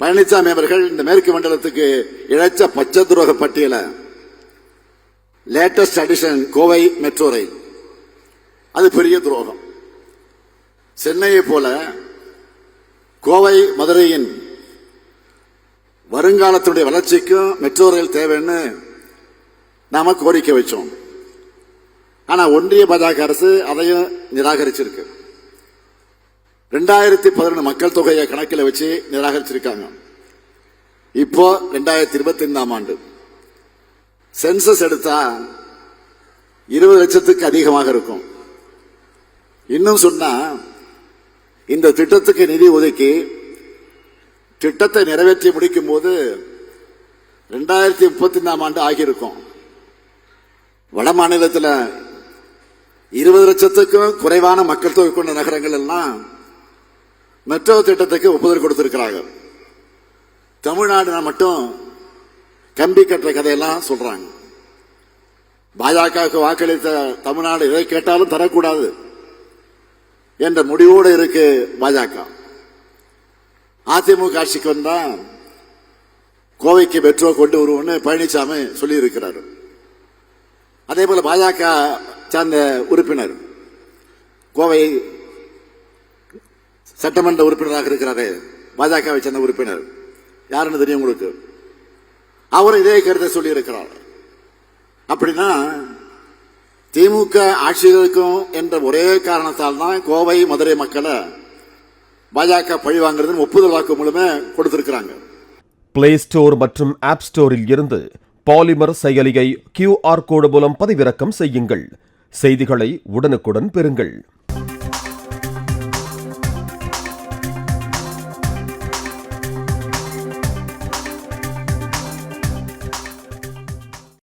பழனிசாமி அவர்கள் இந்த மேற்கு மண்டலத்துக்கு இழைச்ச பச்சை துரோக பட்டியலை latest addition Kovai metro rail அது பெரிய துரோகம். சென்னையை போல கோவை மதுரையின் வருங்காலத்துடைய வளர்ச்சிக்கும் மெட்ரோ ரயில் தேவைன்னு நாம கோரிக்கை வச்சோம். ஆனா ஒன்றிய பாஜக அரசு அதையும் நிராகரிச்சிருக்கு. ரெண்டாயிரத்தி பதினொன்று மக்கள் தொகையை கணக்கில் வச்சு நிராகரிச்சிருக்காங்க. இப்போ ரெண்டாயிரத்தி இருபத்தி ஐந்தாம் ஆண்டு. சென்சஸ் எடுத்தா இருபது லட்சத்துக்கு அதிகமாக இருக்கும். இன்னும் சொன்னா இந்த திட்டத்துக்கு நிதி ஒதுக்கி திட்டத்தை நிறைவேற்றி முடிக்கும் போது ரெண்டாயிரத்தி முப்பத்தி ஐந்தாம் ஆண்டு ஆகியிருக்கும். வட மாநிலத்தில் இருபது லட்சத்துக்கும் குறைவான மக்கள் தொகை கொண்ட நகரங்கள் எல்லாம் மெட்ரோ திட்டத்துக்கு ஒப்புதல் கொடுத்திருக்கிறாங்க தமிழ்நாடு மட்டும் கம்பி கட்டுற கதையெல்லாம் சொல்றாங்க. பாஜகவுக்கு வாக்களித்த தமிழ்நாடு எதை கேட்டாலும் தரக்கூடாது என்ற முடிவோடு இருக்கு பாஜக. அதிமுக ஆட்சிக்கு வந்தா கோவைக்கு மெட்ரோ கொண்டு வருவோம்னு பழனிசாமி சொல்லி இருக்கிறார் அதே போல பாஜக சார்ந்த உறுப்பினர் கோவை சட்டமன்ற உறுப்பினராக இருக்கிறாரு. பாஜகவை சேர்ந்த உறுப்பினர். யாருன்னு தெரியும் உங்களுக்கு? அவரும் இதே கருத்தை சொல்லி இருக்கிறார் அப்படின்னா திமுக ஆட்சியில் இருக்கும் என்ற ஒரே காரணத்தால் தான் கோவை மதுரை மக்களை பாஜக பழி வாங்குறதுன்னு ஒப்புதல் வாக்கு மூலமே கொடுத்திருக்கிறாங்க. பிளே ஸ்டோர் மற்றும் ஆப் ஸ்டோரில் இருந்து பாலிமர் செயலியை கியூஆர் கோடு மூலம் பதிவிறக்கம் செய்யுங்கள். செய்திகளை உடனுக்குடன் பெறுங்கள்.